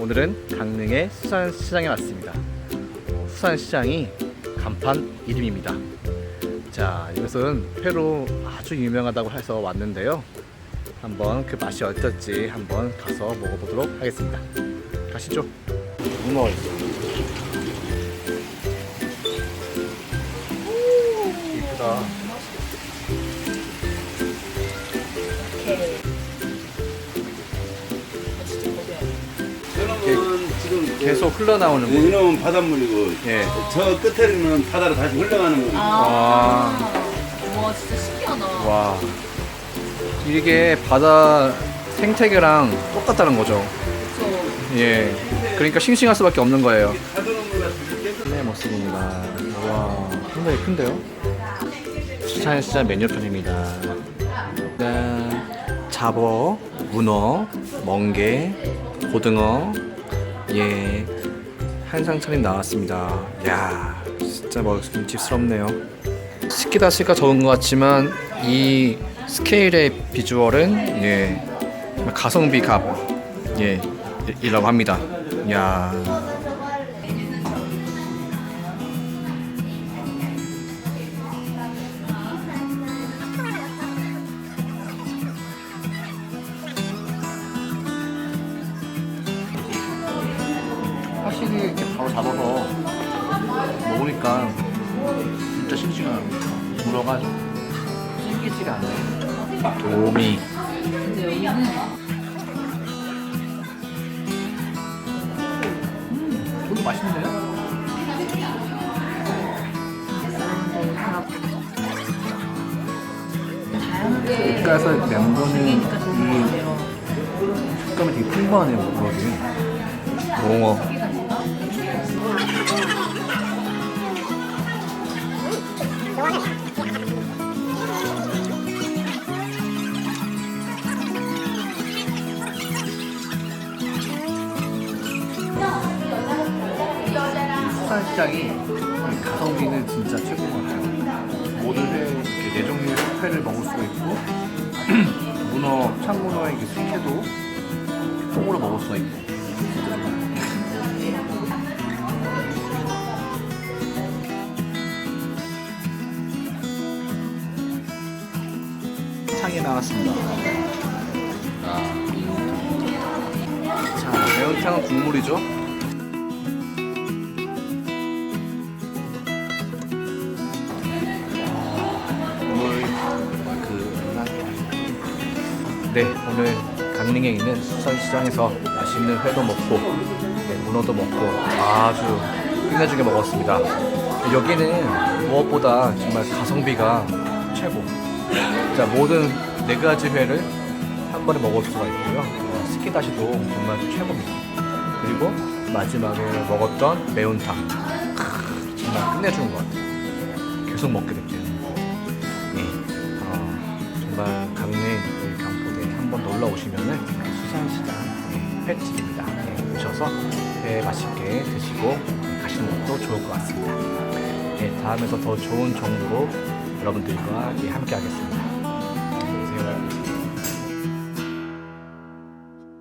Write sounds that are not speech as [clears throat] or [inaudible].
오늘은 강릉의 수산시장에 왔습니다. 어, 수산시장이 간판 이름입니다. 자, 이것은 회로 아주 유명하다고 해서 왔는데요. 한번 그 맛이 어떨지 한번 가서 먹어보도록 하겠습니다. 가시죠. 문어 있어. 이쁘다. 지금 계속 흘러나오는 그, 거. 이놈은 바닷물이고 예. 저 끝에는 바다로 다시 흘러가는 거고 와. 와 진짜 신기하다. 와. 이게 바다 생태계랑 똑같다는 거죠. 그쵸. 예. 그러니까 싱싱할 수밖에 없는 거예요. 같은 네, 모습입니다. 와, 상당히 큰데요? 수산시장 메뉴판입니다. 네, 잡어, 문어, 멍게, 고등어, 예, 한상 차림 나왔습니다. 야, 진짜 먹음직스럽네요. 시키다 시가 적은 것 같지만 이 스케일의 비주얼은 예, 가성비 값, 예, 이라고 합니다. 야. 확실히 이렇게 바로 잡아서 먹으니까 진짜 싱싱한 물어가 싱기지가 않네. 오미. 근데 여기는 맛있는데요? 다양하게 입가에서 맴도는 튀기니까 이. 식감이 되게 풍부하네요, 그러기. 몽어. 수산시장이 가성비는 진짜 최고인 것 같아요. 모든 회, 네 종류의 회를 먹을 수가 있고, [clears throat] 문어, 창문어의 그 숙회도 통으로 먹을 수가 있고. 창이 나왔습니다. 아. 자, 매운탕은 국물이죠. 오늘 그 네, 오늘 강릉에 있는 수산시장에서 맛있는 회도 먹고 네, 문어도 먹고 아주 끝내주게 먹었습니다. 여기는 무엇보다 정말 가성비가 최고. 자, 모든 네 가지 회를 한 번에 먹을 수가 있고요. 어, 스키다시도 정말 최고입니다. 그리고 마지막에 먹었던 매운탕. 크, 정말 끝내주는 것 같아요. 계속 먹게 될게요. 네, 어, 정말 강릉 이 경포대에 한 번 놀러 오시면은 수산시장 네, 횟집입니다. 네, 오셔서 회 맛있게 드시고 가시는 것도 좋을 것 같습니다. 네, 다음에서 더 좋은 정보로 여러분들과 예, 함께 하겠습니다.